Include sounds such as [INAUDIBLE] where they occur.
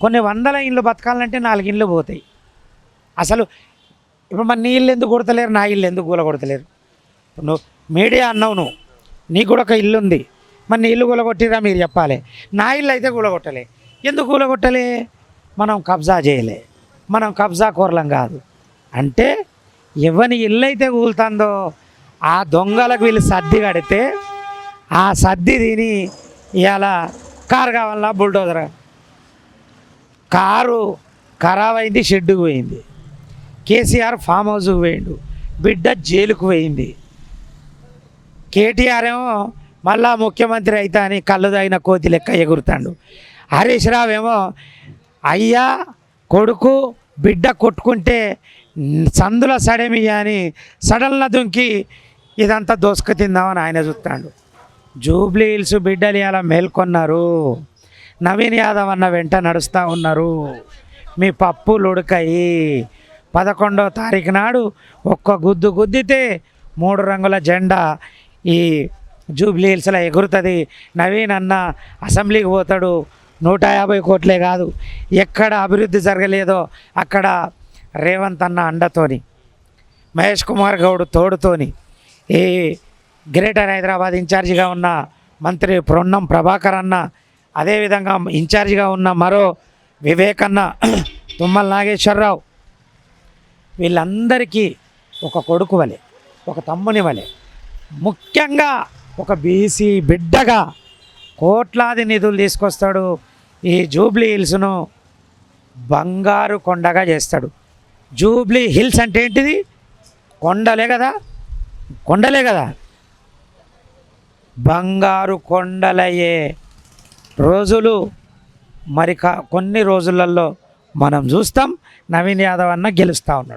కొన్ని వందల ఇండ్లు బతకాలంటే నాలుగు ఇండ్లు పోతాయి. అసలు ఇప్పుడు మరి నీ ఇల్లు ఎందుకు కొడతలేరు? నా ఇల్లు ఎందుకు కూల కొడతలేరు నువ్వు మీడియా అన్నావు నువ్వు. నీకు కూడా ఒక ఇల్లు ఉంది. మరి నీ ఇల్లు కూలగొట్టిరా మీరు చెప్పాలి. నా ఇల్లు అయితే కూలగొట్టలే. ఎందుకు కూలగొట్టలే? మనం కబ్జా చేయలే. మనం కబ్జా కూరలం కాదు. అంటే ఎవని ఇల్లు అయితే కూలుతుందో ఆ దొంగలకు వీళ్ళు సర్ది కడితే ఆ సర్ది తిని ఇవాళ కారు కావాలా బుల్డోజర్ కారు ఖరాబ్ అయింది షెడ్డుకు పోయింది. కేసీఆర్ ఫామ్ హౌస్కి పోయిండు. బిడ్డ జైలుకు పోయింది. కేటీఆర్ ఏమో మళ్ళా ముఖ్యమంత్రి అవుతా అని కళ్ళు తాగిన కోతి లెక్క ఎగురుతాడు. హరీష్ రావు ఏమో అయ్యా కొడుకు బిడ్డ కొట్టుకుంటే సందుల సడమియ్య అని సడన్ల దుంకి ఇదంతా దోసుకు తిందామని ఆయన చూస్తాడు. జూబ్లీ హిల్స్ బిడ్డలు ఇలా మేల్కొన్నారు. నవీన్ యాదవ్ అన్న వెంట నడుస్తూ ఉన్నారు. మీ పప్పులు ఉడకాయి పదకొండో తారీఖు నాడు ఒక్క గుద్దు గుద్దితే మూడు రంగుల జెండా ఈ జూబ్లీ హిల్స్లో ఎగురుతుంది. నవీన్ అన్న అసెంబ్లీకి పోతాడు. నూట యాభై కోట్లే కాదు. ఎక్కడ అభివృద్ధి జరగలేదో అక్కడ రేవంత్ అన్న అండతోని మహేష్ కుమార్ గౌడ్ తోడుతోని ఈ గ్రేటర్ హైదరాబాద్ ఇన్ఛార్జిగా ఉన్న మంత్రి ప్రొన్నం ప్రభాకర్ అన్న అదేవిధంగా ఇన్ఛార్జిగా ఉన్న మరో వివేకన్న [CLEARS THROAT] తుమ్మల నాగేశ్వరరావు. వీళ్ళందరికీ ఒక కొడుకు వలె ఒక తమ్ముని వలె ముఖ్యంగా ఒక బీసీ బిడ్డగా కోట్లాది నిధులు తీసుకొస్తాడు. ఈ జూబ్లీ హిల్స్ను బంగారు కొండగా చేస్తాడు. జూబ్లీ హిల్స్ అంటే ఏంటిది? కొండలే కదా కొండలే కదా. బంగారు కొండలయ్యే రోజులు మరి కొన్ని రోజులలో మనం చూస్తాం. నవీన్ యాదవ్ అన్న గెలుస్తూ ఉన్నాడు.